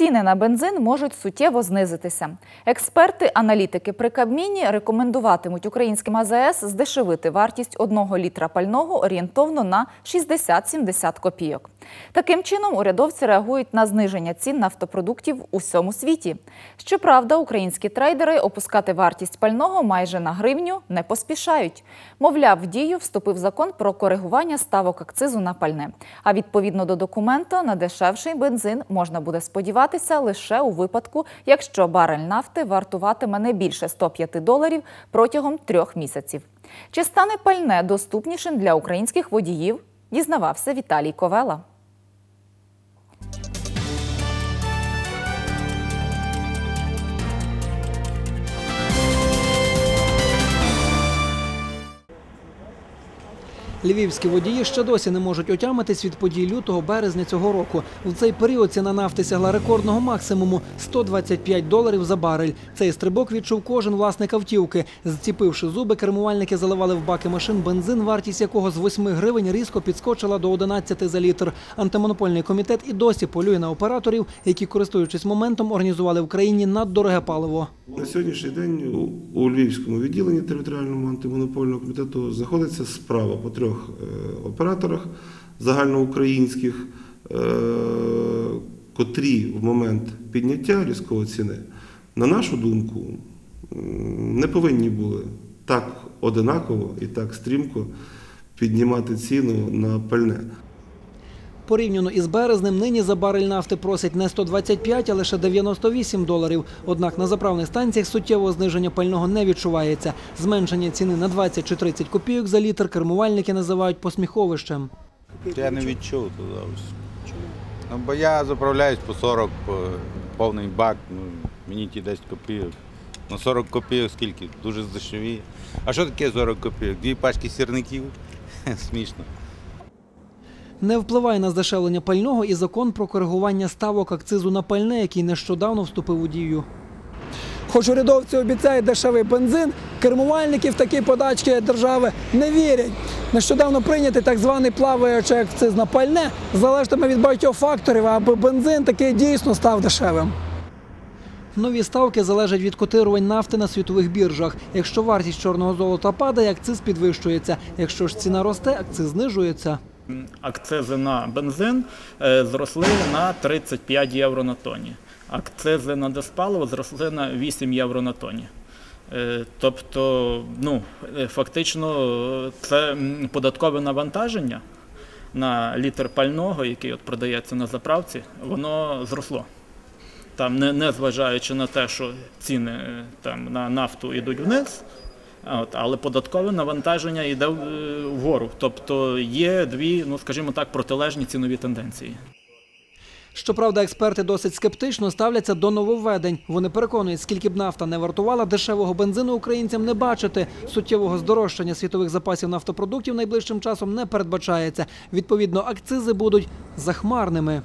ціни на бензин можуть суттєво знизитися. Експерти-аналітики при Кабміні рекомендуватимуть українським АЗС здешевити вартість одного літра пального орієнтовно на 60-70 копійок. Таким чином, урядовці реагують на зниження цін нафтопродуктів у всьому світі. Щоправда, українські трейдери опускати вартість пального майже на гривню не поспішають. Мовляв, в дію вступив закон про коригування ставок акцизу на пальне. А відповідно до документа на дешевший бензин можна буде сподіватися лише у випадку, якщо барель нафти вартуватиме не більше 105 доларів протягом трьох місяців. Чи стане пальне доступнішим для українських водіїв? Дізнавався Віталій Ковела. Львівські водії ще досі не можуть отямитись від подій лютого березня цього року. У цей період ціна нафти сягла рекордного максимуму 125 доларів за барель. Цей стрибок відчув кожен власник автівки. Зціпивши зуби, кермувальники заливали в баки машин бензин, вартість якого з 8 гривень різко підскочила до 11 за літр. Антимонопольний комітет і досі полює на операторів, які, користуючись моментом, організували в країні наддороге паливо. На сьогоднішній день у- Львівському відділенні територіальному антимонопольного комітету знаходиться справа по трьох е, операторах загальноукраїнських, е, котрі в момент підняття різкої ціни, на нашу думку, не повинні були так одинаково і так стрімко піднімати ціну на пальне. Порівняно із березнем, нині за барель нафти просять не 125, а лише 98 доларів. Однак на заправних станціях суттєвого зниження пального не відчувається. Зменшення ціни на 20 чи 30 копійок за літр кермувальники називають посміховищем. Я не відчув туди. Ну, бо я заправляюсь по 40, по повний бак, ну, мені ті 10 копійок. Ну 40 копійок скільки? Дуже здешевіє. А що таке 40 копійок? Дві пачки сірників? Смішно. Не впливає на здешевлення пального і закон про коригування ставок акцизу на пальне, який нещодавно вступив у дію. Хоч урядовці обіцяють дешевий бензин, кермувальники в такі подачки держави не вірять. Нещодавно прийнятий так званий плаваючий акциз на пальне залежатиме від багатьох факторів, аби бензин таки дійсно став дешевим. Нові ставки залежать від котирувань нафти на світових біржах. Якщо вартість чорного золота падає, акциз підвищується. Якщо ж ціна росте, акциз знижується. Акцизи на бензин е, зросли на 35 євро на тоні. Акцизи на диспаливо зросли на 8 євро на тоні. Е, Тобто, ну, е, фактично, це податкове навантаження на літр пального, який от продається на заправці, воно зросло. Там, не, не зважаючи на те, що ціни там, на нафту йдуть вниз, От, але податкове навантаження йде вгору. Тобто є дві, ну скажімо так, протилежні цінові тенденції. Щоправда, експерти досить скептично ставляться до нововведень. Вони переконують, скільки б нафта не вартувала, дешевого бензину українцям не бачити. Суттєвого здорожчання світових запасів нафтопродуктів найближчим часом не передбачається. Відповідно, акцизи будуть захмарними.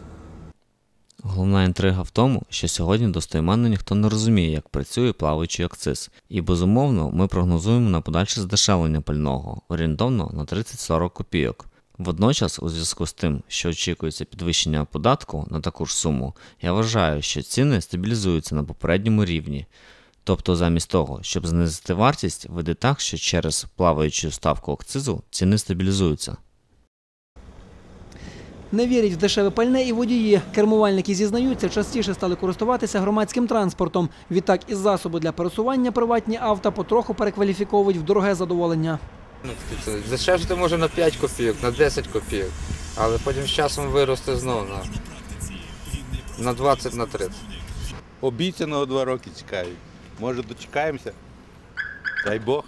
Головна інтрига в тому, що сьогодні достойменно ніхто не розуміє, як працює плаваючий акциз. І безумовно, ми прогнозуємо на подальше здешевлення пального орієнтовно на 30-40 копійок. Водночас, у зв'язку з тим, що очікується підвищення податку на таку ж суму, я вважаю, що ціни стабілізуються на попередньому рівні. Тобто, замість того, щоб знизити вартість, вийде так, що через плаваючу ставку акцизу ціни стабілізуються. Не вірять в дешеве пальне і водії. Кермувальники зізнаються, частіше стали користуватися громадським транспортом. Відтак із засобу для пересування приватні авто потроху перекваліфіковують в дороге задоволення. Дешевше може на 5 копійок, на 10 копійок, але потім з часом виросте знову на, на 20 на 30. Обіцяного два роки чекають. Може дочекаємося? Дай Бог.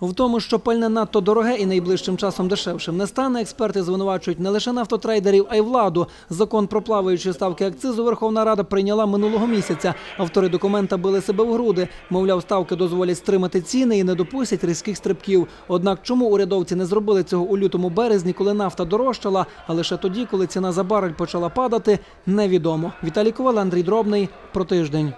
В тому, що пальне надто дороге і найближчим часом дешевшим не стане, експерти звинувачують не лише нафтотрейдерів, а й владу. Закон про плаваючі ставки акцизу Верховна Рада прийняла минулого місяця. Автори документа били себе в груди. Мовляв, ставки дозволять стримати ціни і не допустять різких стрибків. Однак, чому урядовці не зробили цього у лютому березні, коли нафта дорожчала, а лише тоді, коли ціна за барель почала падати, невідомо. Віталій Ковал, Андрій Дробний про тиждень.